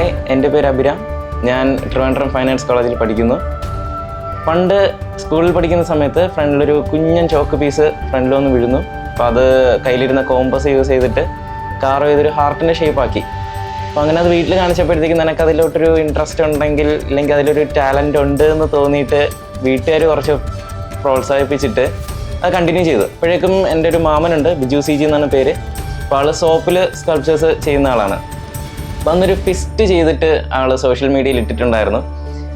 എന്റെ പേര് അഭിരാം. ഞാൻ ട്രിവാൻഡ്രം ഫൈനാൻസ് കോളേജിൽ പഠിക്കുന്നു. പണ്ട് സ്കൂളിൽ പഠിക്കുന്ന സമയത്ത് ഫ്രണ്ടിലൊരു കുഞ്ഞൻ ചോക്ക് പീസ് ഫ്രണ്ടിലൊന്ന് വീഴുന്നു. അപ്പോൾ അത് കയ്യിലിരുന്ന കോമ്പസ് യൂസ് ചെയ്തിട്ട് കാർ ചെയ്തൊരു ഹാർട്ടിന്റെ ഷേപ്പാക്കി അപ്പോൾ അങ്ങനെ അത് വീട്ടിൽ കാണിച്ചപ്പോഴത്തേക്കും നിനക്ക് അതിലോട്ടൊരു ഇൻട്രസ്റ്റ് ഉണ്ടെങ്കിൽ അല്ലെങ്കിൽ അതിലൊരു ടാലന്റ് ഉണ്ട് എന്ന് തോന്നിയിട്ട് വീട്ടുകാർ കുറച്ച് പ്രോത്സാഹിപ്പിച്ചിട്ട് അത് കണ്ടിന്യൂ ചെയ്തു. അപ്പോഴേക്കും എന്റെ ഒരു മാമനുണ്ട് ബിജു സി ജി എന്നാണ് പേര്. അപ്പോൾ ആൾ സോപ്പിൽ സ്കൾപ്ചേഴ്സ് ചെയ്യുന്ന ആളാണ്. അന്നൊരു ഫിസ്റ്റ് ചെയ്തിട്ട് ആൾ സോഷ്യൽ മീഡിയയിൽ ഇട്ടിട്ടുണ്ടായിരുന്നു.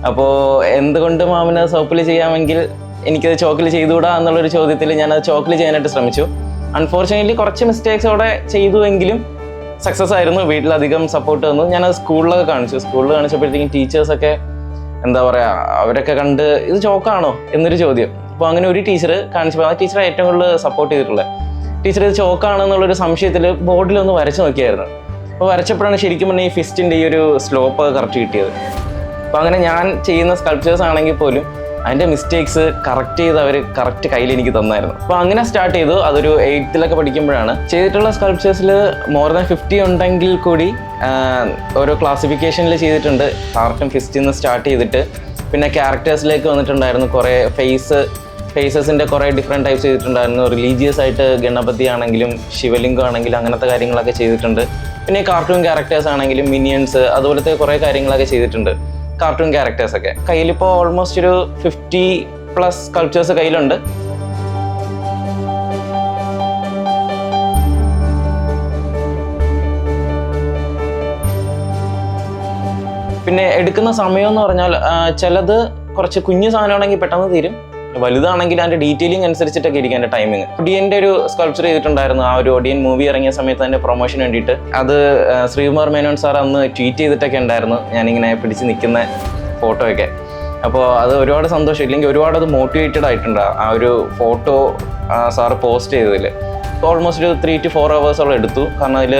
അപ്പോൾ എന്തുകൊണ്ട് മാമന് സോപ്പിൽ ചെയ്യാമെങ്കിൽ എനിക്കത് ചോക്കിൽ ചെയ്തുകൂടാ എന്നുള്ളൊരു ചോദ്യത്തിൽ ഞാൻ ഞാനത് ചോക്കിൽ ചെയ്യാനായിട്ട് ശ്രമിച്ചു. അൺഫോർച്ചുനേറ്റ്ലി കുറച്ച് മിസ്റ്റേക്സോടെ ചെയ്തുവെങ്കിലും സക്സസ് ആയിരുന്നു. വീട്ടിലധികം സപ്പോർട്ട് തന്നു. ഞാനത് സ്കൂളിലൊക്കെ കാണിച്ചു. സ്കൂളിൽ കാണിച്ചപ്പോഴത്തേക്കും ടീച്ചേഴ്സൊക്കെ എന്താ പറയുക അവരൊക്കെ കണ്ട് ഇത് ചോക്കാണോ എന്നൊരു ചോദ്യം. അപ്പോൾ അങ്ങനെ ഒരു ടീച്ചർ കാണിച്ചപ്പോൾ ആ ടീച്ചറെ ഏറ്റവും കൂടുതൽ സപ്പോർട്ട് ചെയ്തിട്ടുള്ളത്. ടീച്ചർ ഇത് ചോക്കാണെന്നുള്ളൊരു സംശയത്തിൽ ബോർഡിലൊന്ന് വരച്ച് നോക്കിയായിരുന്നു. അപ്പോൾ വരച്ചപ്പോഴാണ് ശരിക്കും പറഞ്ഞാൽ ഈ ഫിസ്റ്റിന്റെ ഈ ഒരു സ്ലോപ്പ് കറക്റ്റ് കിട്ടിയത്. അപ്പോൾ അങ്ങനെ ഞാൻ ചെയ്യുന്ന സ്കൾപ്ചേഴ്സ് ആണെങ്കിൽ പോലും അതിന്റെ മിസ്റ്റേക്സ് കറക്റ്റ് ചെയ്ത് അവർ കറക്റ്റ് കയ്യിൽ എനിക്ക് തന്നായിരുന്നു. അപ്പോൾ അങ്ങനെ സ്റ്റാർട്ട് ചെയ്തു. അതൊരു എയ്ത്തിലൊക്കെ പഠിക്കുമ്പോഴാണ്. ചെയ്തിട്ടുള്ള സ്കൾപ്ചേഴ്സിൽ മോർ ദാൻ ഫിഫ്റ്റി ഉണ്ടെങ്കിൽ കൂടി ഓരോ ക്ലാസിഫിക്കേഷനിൽ ചെയ്തിട്ടുണ്ട്. ആർട്ടും ഫിസ്റ്റിൽ നിന്ന് സ്റ്റാർട്ട് ചെയ്തിട്ട്. പിന്നെ ക്യാരക്ടേഴ്സിലേക്ക് വന്നിട്ടുണ്ടായിരുന്നു. കുറേ ഫേസ് ഫേസസിന്റെ കുറേ ഡിഫറെന്റ് ടൈപ്സ് ചെയ്തിട്ടുണ്ടായിരുന്നു. റിലീജിയസ് ആയിട്ട് ഗണപതി ആണെങ്കിലും ശിവലിംഗം ആണെങ്കിലും അങ്ങനത്തെ കാര്യങ്ങളൊക്കെ ചെയ്തിട്ടുണ്ട്. പിന്നെ കാർട്ടൂൺ ക്യാരക്ടേഴ്സ് ആണെങ്കിലും മിനിയൻസ് അതുപോലത്തെ കുറേ കാര്യങ്ങളൊക്കെ ചെയ്തിട്ടുണ്ട്. കാർട്ടൂൺ ക്യാരക്ടേഴ്സൊക്കെ കയ്യിലിപ്പോൾ ഓൾമോസ്റ്റ് ഒരു ഫിഫ്റ്റി പ്ലസ് കൾച്ചേഴ്സ് കയ്യിലുണ്ട്. പിന്നെ എടുക്കുന്ന സമയം എന്ന് പറഞ്ഞാൽ ചിലത് കുറച്ച് കുഞ്ഞു സാധനമാണെങ്കിൽ പെട്ടെന്ന് തീരും. വലുതാണെങ്കിൽ അതിന്റെ ഡീറ്റെയിലിംഗ് അനുസരിച്ചിട്ടൊക്കെ ഇരിക്കും അതിന്റെ ടൈമിങ് ഒടിയന്റെ ഒരു സ്കൾപ്ചർ ചെയ്തിട്ടുണ്ടായിരുന്നു. ആ ഒരു ഒഡിയൻ മൂവി ഇറങ്ങിയ സമയത്ത് അതിന്റെ പ്രൊമോഷൻ വേണ്ടിയിട്ട്. അത് ശ്രീകുമാർ മേനോൻ സാർ അന്ന് ട്വീറ്റ് ചെയ്തിട്ടൊക്കെ ഉണ്ടായിരുന്നു. ഞാനിങ്ങനെ പിടിച്ച് നിൽക്കുന്ന ഫോട്ടോ ഒക്കെ അപ്പോൾ അത് ഒരുപാട് സന്തോഷം. ഇല്ലെങ്കിൽ ഒരുപാട് അത് മോട്ടിവേറ്റഡ് ആയിട്ടുണ്ട് ആ ഒരു ഫോട്ടോ സാറ് പോസ്റ്റ് ചെയ്തതിൽ ഓൾമോസ്റ്റ് ഒരു ത്രീ ടു ഫോർ അവേഴ്സോളം എടുത്തു. കാരണം അതിൽ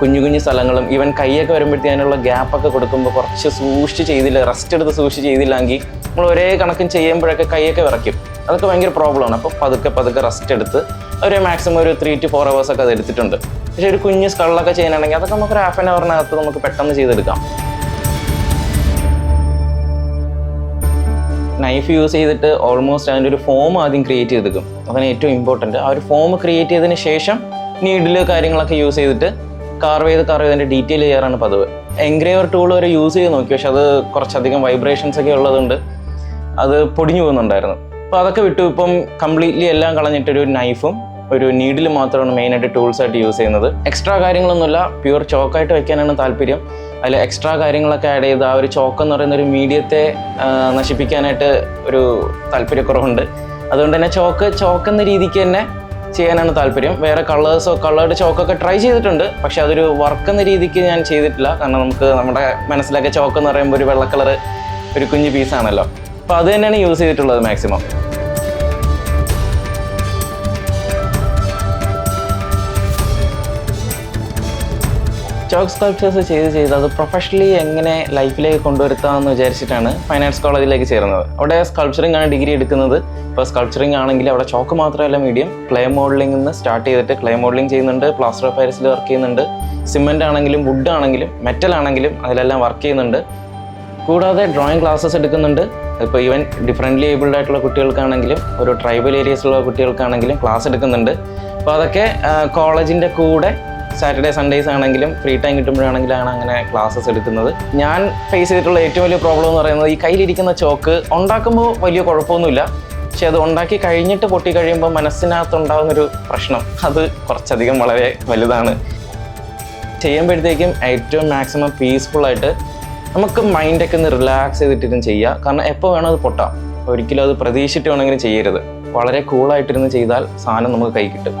കുഞ്ഞു കുഞ്ഞു സ്ഥലങ്ങളും ഈവൻ കൈയൊക്കെ വരുമ്പോഴത്തേക്ക് അതിനുള്ള ഗ്യാപ്പൊക്കെ കൊടുക്കുമ്പോൾ കുറച്ച് സൂക്ഷിച്ച് ചെയ്തില്ല റെസ്റ്റ് എടുത്ത് സൂക്ഷിച്ച് ചെയ്തില്ലെങ്കിൽ നമ്മൾ ഒരേ കണക്കും ചെയ്യുമ്പോഴൊക്കെ കൈയൊക്കെ വിറയ്ക്കും. അതൊക്കെ ഭയങ്കര പ്രോബ്ലമാണ് അപ്പോൾ പതുക്കെ പതുക്കെ റെസ്റ്റ് എടുത്ത് ഒരു മാക്സിമം ഒരു ത്രീ ടു ഫോർ അവേഴ്സ് ഒക്കെ അത് എടുത്തിട്ടുണ്ട്. പക്ഷേ ഒരു കുഞ്ഞ് സ്കളൊക്കെ ചെയ്യാനാണെങ്കിൽ അതൊക്കെ നമുക്ക് ഒരു ഹാഫ് ആൻ അവറിനകത്ത് നമുക്ക് പെട്ടെന്ന് ചെയ്തെടുക്കാം. നൈഫ് യൂസ് ചെയ്തിട്ട് ഓൾമോസ്റ്റ് അതിന്റെ ഒരു ഫോം ആദ്യം ക്രിയേറ്റ് ചെയ്തെടുക്കും. അതാണ് ഏറ്റവും ഇമ്പോർട്ടന്റ് ആ ഒരു ഫോം ക്രിയേറ്റ് ചെയ്തതിന് ശേഷം നീഡിൽ കാര്യങ്ങളൊക്കെ യൂസ് ചെയ്തിട്ട് കാർവ് ചെയ്ത് കാർവ് ചെയ്തതിന്റെ ഡീറ്റെയിൽ ചെയ്യാറാണ് പതിവ്. എൻഗ്രേവർ ടൂൾ വരെ യൂസ് ചെയ്ത് നോക്കി പക്ഷെ അത് കുറച്ചധികം വൈബ്രേഷൻസ് ഒക്കെ ഉള്ളതുകൊണ്ട് അത് പൊടിഞ്ഞു പോകുന്നുണ്ടായിരുന്നു. അപ്പോൾ അതൊക്കെ വിട്ടു. ഇപ്പം കംപ്ലീറ്റ്ലി എല്ലാം കളഞ്ഞിട്ടൊരു നൈഫും ഒരു നീഡിൽ മാത്രമാണ് മെയിനായിട്ട് ടൂൾസ് ആയിട്ട് യൂസ് ചെയ്യുന്നത്. എക്സ്ട്രാ കാര്യങ്ങളൊന്നുമില്ല. പ്യുവർ ചോക്കായിട്ട് വെക്കാനാണ് താല്പര്യം. അതിൽ എക്സ്ട്രാ കാര്യങ്ങളൊക്കെ ആഡ് ചെയ്ത് ആ ഒരു ചോക്ക് എന്ന് പറയുന്ന ഒരു മീഡിയത്തെ നശിപ്പിക്കാനായിട്ട് ഒരു താല്പര്യക്കുറവുണ്ട്. അതുകൊണ്ട് തന്നെ ചോക്ക് ചോക്ക് എന്ന രീതിക്ക് തന്നെ ചെയ്യാനാണ് താല്പര്യം. വേറെ കളേഴ്സോ കളേർഡ് ചോക്കൊക്കെ ട്രൈ ചെയ്തിട്ടുണ്ട്. പക്ഷെ അതൊരു വർക്ക് എന്ന രീതിക്ക് ഞാൻ ചെയ്തിട്ടില്ല. കാരണം നമുക്ക് നമ്മുടെ മനസ്സിലൊക്കെ ചോക്ക് എന്ന് പറയുമ്പോൾ ഒരു വെള്ള കളർ ഒരു കുഞ്ഞു പീസാണല്ലോ അപ്പോൾ അത് തന്നെയാണ് യൂസ് ചെയ്തിട്ടുള്ളത് മാക്സിമം ചോക്ക് സ്കൾപ്ചേഴ്സ് ചെയ്ത് ചെയ്ത് അത് പ്രൊഫഷണലി എങ്ങനെ ലൈഫിലേക്ക് കൊണ്ടുവരുത്താമെന്ന് വിചാരിച്ചിട്ടാണ് ഫൈൻ ആർട്സ് കോളേജിലേക്ക് ചേർന്നത്. അവിടെ സ്കൾപ്ചറിംഗ് ആണ് ഡിഗ്രി എടുക്കുന്നത്. ഇപ്പോൾ സ്കൾപ്ചറിംഗ് ആണെങ്കിൽ അവിടെ ചോക്ക് മാത്രമല്ല മീഡിയം ക്ലേ മോഡലിംഗ് നിന്ന് സ്റ്റാർട്ട് ചെയ്തിട്ട് ക്ലേ മോഡലിംഗ് ചെയ്യുന്നുണ്ട് പ്ലാസ്റ്റർ ഓഫ് പാരീസിൽ വർക്ക് ചെയ്യുന്നുണ്ട്. സിമെന്റ് ആണെങ്കിലും വുഡ് ആണെങ്കിലും മെറ്റൽ ആണെങ്കിലും അതിലെല്ലാം വർക്ക് ചെയ്യുന്നുണ്ട്. കൂടാതെ ഡ്രോയിങ് ക്ലാസ്സസ് എടുക്കുന്നുണ്ട്. ഇപ്പോൾ ഈവൻ ഡിഫറെന്റ്ലി ഏബിൾഡ് ആയിട്ടുള്ള കുട്ടികൾക്കാണെങ്കിലും ഒരു ട്രൈബൽ ഏരിയസിലുള്ള കുട്ടികൾക്കാണെങ്കിലും ക്ലാസ് എടുക്കുന്നുണ്ട്. അപ്പോൾ അതൊക്കെ കോളേജിന്റെ കൂടെ സാറ്റർഡേ സൺഡേസ് ആണെങ്കിലും ഫ്രീ ടൈം കിട്ടുമ്പോഴാണെങ്കിലാണ് അങ്ങനെ ക്ലാസ്സസ് എടുക്കുന്നത്. ഞാൻ ഫേസ് ചെയ്തിട്ടുള്ള ഏറ്റവും വലിയ പ്രോബ്ലം എന്ന് പറയുന്നത് ഈ കയ്യിലിരിക്കുന്ന ചോക്ക് ഉണ്ടാക്കുമ്പോൾ വലിയ കുഴപ്പമൊന്നുമില്ല. പക്ഷെ അത് ഉണ്ടാക്കി കഴിഞ്ഞിട്ട് പൊട്ടി കഴിയുമ്പോൾ മനസ്സിനകത്തുണ്ടാകുന്നൊരു പ്രശ്നം. അത് കുറച്ചധികം വളരെ വലുതാണ്. ചെയ്യുമ്പോഴത്തേക്കും ഏറ്റവും മാക്സിമം പീസ്ഫുൾ ആയിട്ട് നമുക്ക് മൈൻഡൊക്കെ ഒന്ന് റിലാക്സ് ചെയ്തിട്ടിരുന്ന് ചെയ്യുക. കാരണം എപ്പോൾ വേണം അത് പൊട്ടാം. ഒരിക്കലും അത് പ്രതീക്ഷിച്ചിട്ട് വേണമെങ്കിലും ചെയ്യരുത്. വളരെ കൂളായിട്ടിരുന്ന് ചെയ്താൽ സാധനം നമുക്ക് കൈ കിട്ടും.